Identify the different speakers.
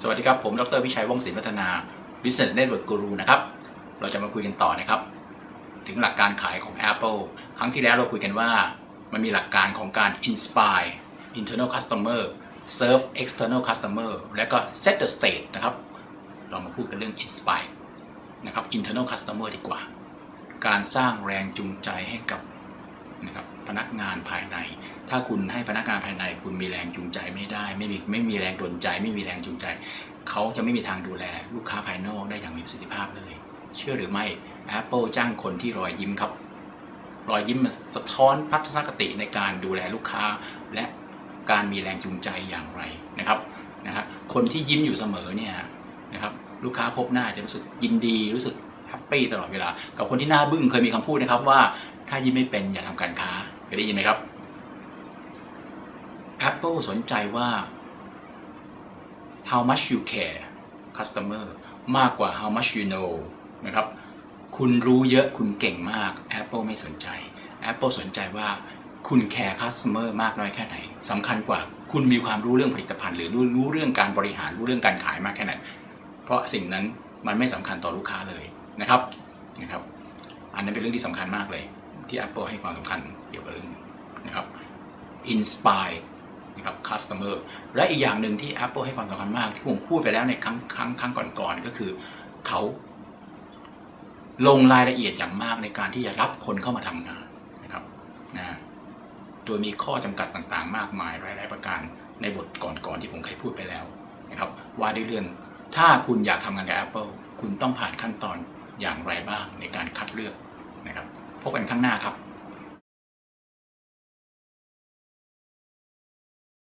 Speaker 1: สวัสดีครับ ผมดรวิชัยว่องศิลป์พัฒนา Business Network Guru นะครับ เราจะมาคุยกันต่อนะครับ ถึงหลักการขายของ Apple ครั้งที่แล้วเราคุยกันว่า มันมีหลักการของการ inspire internal customer serve external customer และก็ set the state นะครับ เรามาพูดกันเรื่อง inspire นะครับ internal customer ดีกว่า การสร้างแรงจูงใจให้กับ นะครับพนักงานภายใน ถ้าคุณให้พนักงานภายใน คุณมีแรงจูงใจไม่ได้ ไม่มีไม่มีแรงดลใจ ไม่มีแรงจูงใจ เขาจะไม่มีทางดูแลลูกค้าภายนอกได้อย่างมีประสิทธิภาพเลย เชื่อหรือไม่ Apple จ้างคนที่รอยยิ้มครับ รอยยิ้มมันสะท้อนพัฒนคติในการดูแลลูกค้า และการมีแรงจูงใจอย่างไรนะครับนะฮะคนที่ยิ้มอยู่เสมอเนี่ยนะครับลูกค้าพบหน้าจะรู้สึกยินดีรู้สึกแฮปปี้ตลอดเวลา กับคนที่หน้าบึ้งเคยมีคำพูดนะครับว่า ถ้ายิ้มไม่เป็นอย่าทำการค้าเคยได้ยินไหมครับ Apple สนใจว่า how much you care customer มากกว่า how much you know นะครับ คุณรู้เยอะคุณเก่งมาก Apple ไม่สนใจ Apple สนใจว่าคุณแคร์ customer มากน้อยแค่ไหนสำคัญกว่าคุณมีความรู้เรื่องผลิตภัณฑ์ หรือรู้รู้เรื่องการบริหารรู้เรื่องการขายมากแค่ไหน เพราะสิ่งนั้นมันไม่สำคัญต่อลูกค้าเลยนะครับนะครับ อันนั้นเป็นเรื่องที่สำคัญมากเลย ที่ Apple ให้ความสำคัญเกี่ยวกับเรื่องนะครับ inspire นะครับ customer และอีกอย่างหนึ่งที่ Apple ให้ความสำคัญมาก ที่ผมพูดไปแล้วในครั้งครั้งครั้งก่อนๆก็คือเขาลงรายละเอียดอย่างมากในการที่จะรับคนเข้ามาทำงานนะครับนะโดยมีข้อจำกัดต่างๆ มากมายหลายๆประการในบทก่อนๆที่ผมเคยพูดไปแล้วนะครับว่าด้วยเรื่องถ้าคุณอยากทำงานกับ Apple คุณต้องผ่านขั้นตอนอย่างไรบ้างในการคัดเลือก นะครับพบกันข้างหน้าครับ